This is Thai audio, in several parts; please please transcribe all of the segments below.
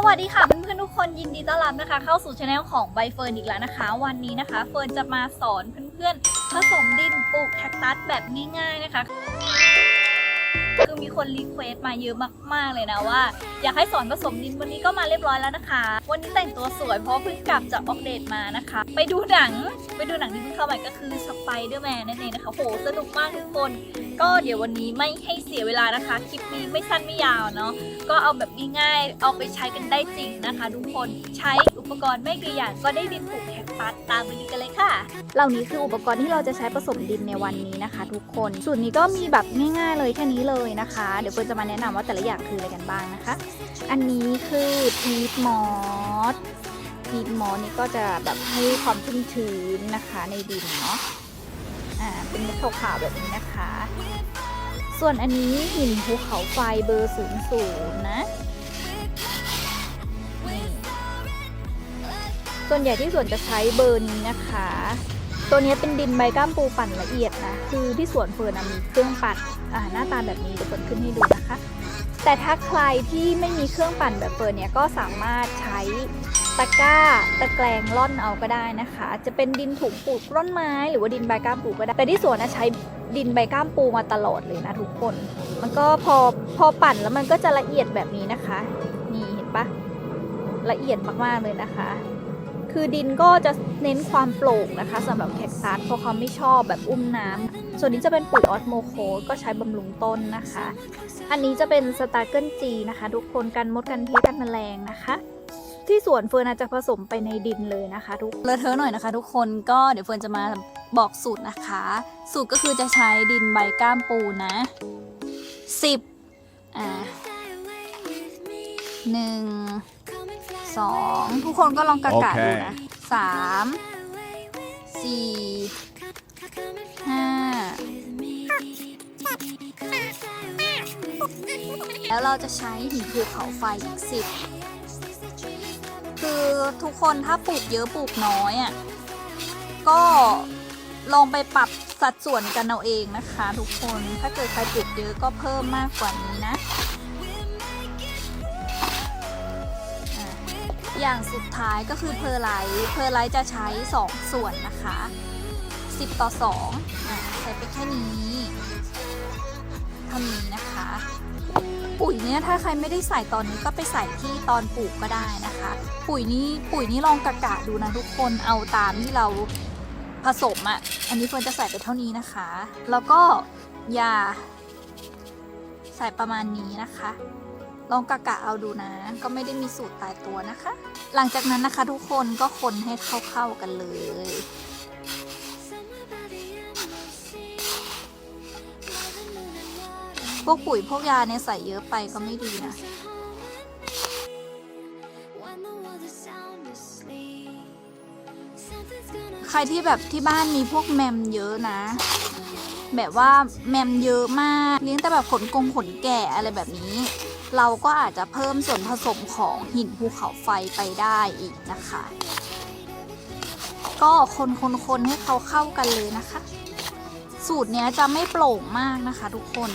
สวัสดีค่ะเพื่อนๆทุกคนยินดีต้อนรับนะคะ เข้าสู่ช anel ของใบเฟิร์นอีกแล้วนะคะ วันนี้นะคะเฟิร์นจะมาสอนเพื่อนๆผสมดินปลูกแคคตัสแบบง่าย ๆนะคะ คือมีคนรีเควสต์มาเยอะมากๆเลยนะว่า อยากให้สอนผสมดินวันนี้ก็มาเรียบร้อยแล้วนะคะ วันนี้แต่งตัวสวยเพราะเพิ่งกลับจากออกเดทมานะคะ ไปดูหนังไปดูหนังที่เพิ่งเข้าใหม่ก็คือสไปเดอร์แมนนั่นเองนะคะโหสนุกมากทุกคน ก็เดี๋ยววันนี้ไม่ให้เสียเวลานะคะคลิปนี้ไม่สั้นไม่ยาวเนาะก็เอาแบบง่ายๆเอาไปใช้กันได้จริงนะคะ ทุกคนใช้อุปกรณ์ไม่กี่อย่างก็ได้ดินปลูกแคคตัสตามไปดูกันเลยค่ะ เหล่านี้คืออุปกรณ์ที่เราจะใช้ผสมดินในวันนี้นะคะ ทุกคน สูตรนี้ก็มีแบบง่าย ๆ เลยแค่นี้เลยนะคะ เดี๋ยวเฟิร์นจะมาแนะนำว่าแต่ละอย่างคืออะไรกันบ้างนะคะ อันนี้คือพีทมอสพีทมอสนี่ก็จะแบบให้ความชุ่มชื้นนะคะในดินเนาะ อ่า เป็นเม็ดขาวๆแบบนี้นะคะ ส่วนอันนี้หินภูเขาไฟเบอร์ศูนย์ศูนย์นะนี่ส่วนใหญ่ที่สวนจะใช้เบอร์นี้นะคะ ตัวนี้เป็นดินใบก้ามปูปั่นละเอียดนะ คือที่สวนเฟิร์นมีเครื่องปั่นอ่าหน้าตาแบบนี้เดี๋ยวเฟิร์นขึ้นให้ดูนะคะ แต่ถ้าใครที่ไม่มีเครื่องปั่นแบบเฟิร์นเนี่ยก็สามารถใช้ตะกร้าตะแกรงร่อนเอาก็ได้นะคะ จะเป็นดินถุงปลูกร่อนไม้ หรือว่าดินใบก้ามปูก็ได้ แต่ที่สวนนะใช้ดินใบก้ามปูมาตลอดเลยนะทุกคน มันก็พอพอปั่นแล้วมันก็จะละเอียดแบบนี้นะคะ นี่เห็นปะละเอียดมากๆเลยนะคะ คือดินก็จะเน้นความโปร่งนะคะสำหรับแคคตัสเพราะเขาไม่ชอบแบบอุ้มน้ำส่วนนี้จะเป็นปุ๋ยออสโมโคสก็ใช้บำรุงต้นนะคะ อันนี้จะเป็นสตาร์เกิลจีนะคะ ทุกคนกันมดกันเพชกันแมลงนะคะที่สวนเฟิร์นจะผสมไปในดินเลยนะคะทุกเลอะเทอะหน่อยนะคะ ทุกคนก็เดี๋ยวเฟิร์นจะมาบอกสูตรนะคะ สูตรก็คือจะใช้ดินใบก้ามปูนะสิบอ่าหนึ่ง สองทุกคนก็ลองกะกะดูนะสามสี่ห้าแล้วเราจะใช้หินภูเขาไฟอีกสิบคือทุกคนถ้าปลูกเยอะปลูกน้อยอะ่ะก็ลองไปปรับสัดส่วนกันเอาเองนะคะ ทุกคนถ้าเกิดใครปลูกเยอะก็เพิ่มมากกว่านี้นะ อย่างสุดท้ายก็คือเพอร์ไลท์เพอร์ไลท์จะใช้ 2 ส่วนนะคะ 10 ต่อ2อะใส่ไปแค่นี้ท่านี้นะคะ ปุ๋ยเนี่ยถ้าใครไม่ได้ใส่ตอนนี้ก็ไปใส่ที่ตอนปลูกก็ได้นะคะ ปุ๋ยนี้ปุ๋ยนี้ลองกะกะดูนะทุกคนเอาตามที่เราผสมอะ่ะ อันนี้เฟิร์นจะใส่ไปเท่านี้นะคะ แล้วก็ยาใส่ประมาณนี้นะคะ ลองกะกะเอาดูนะ ก็ไม่ได้มีสูตรตายตัวนะคะ หลังจากนั้นนะคะทุกคนก็คนให้เข้าๆกันเลยพวกปุ๋ยพวกยาเนี่ยใส่เยอะไปก็ไม่ดีนะใครที่แบบที่บ้านมีพวกแมมเยอะนะ แบบว่าแมมเยอะมากเลี้ยงแต่แบบขนกงขนแก่อะไรแบบนี้ เราก็อาจจะเพิ่มส่วนผสมของหินภูเขาไฟไปได้อีกนะคะ ก็คนคนคนให้เขาเข้ากันเลยนะคะ สูตรเนี้ยจะไม่โปร่งมากนะคะ ทุกคน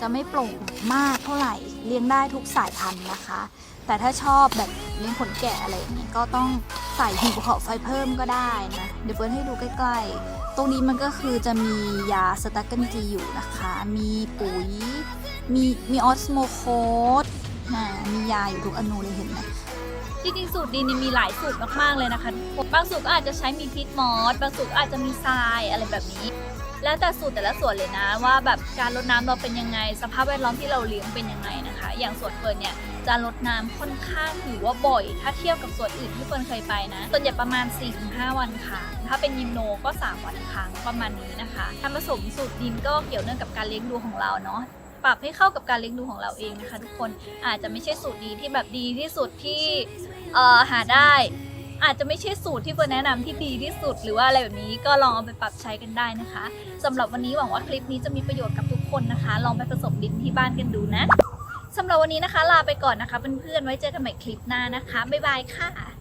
จะไม่โปร่งมากเท่าไหร่เลี้ยงได้ทุกสายพันธุ์นะคะ แต่ถ้าชอบแบบเลี้ยงขนแกะอะไรอย่างนี้ก็ต้องใส่หินภูเขาไฟเพิ่มก็ได้นะเดี๋ยวเฟิร์นให้ดูใกล้ๆ ตรงนี้มันก็คือจะมียาสตาร์เกิลจีอยู่นะคะ มีปุ๋ย มีมีออสโมโคสนะมียาอยู่ทุกอนูเลยเห็นไหมจริงๆสูตรดินนี่มีหลายสูตรมากๆเลยนะคะบางสูตรก็อาจจะใช้มีพิษมอสบางสูตรก็อาจจะมีทรายอะไรแบบนี้ แล้วแต่สูตรแต่ละส่วนเลยนะว่าแบบการรดน้ำเราเป็นยังไง สภาพแวดล้อมที่เราเลี้ยงเป็นยังไง อย่างสวนเฟิร์นเนี่ยจะรดน้ำค่อนข้างถือว่าบ่อย ถ้าเทียบกับสวนอื่นที่เฟิร์นเคยไปนะส่วนใหญ่ประมาณ 4-5 วันครั้งถ้าเป็นยิมโนก็ 3 วันครั้งประมาณนี้นะคะกาผสมสูตรดินก็เกี่ยวเนื่องกับการเลี้ยงดูของเราเนาะปรับให้เข้ากับการเลี้ยงดูของเราเองนะคะ ทุกคนอาจจะไม่ใช่สูตรดีที่แบบดีที่สุดที่เอ่อหาได้อาจจะไม่ใช่สูตรที่เฟิร์นแนะนำที่ดีที่สุด หรือว่าอะไรแบบนี้ก็ลองเอาไปปรับใช้กันได้นะคะสำหรับวันนี้หวังว่าคลิปนี้จะมีประโยชน์กับทุกคนนะคะ ลองไปผสมดินที่บ้านกันดูนะ สำหรับวันนี้นะคะ ลาไปก่อนนะคะเพื่อนๆไว้เจอกันใหม่คลิปหน้านะคะ บ๊ายบายค่ะ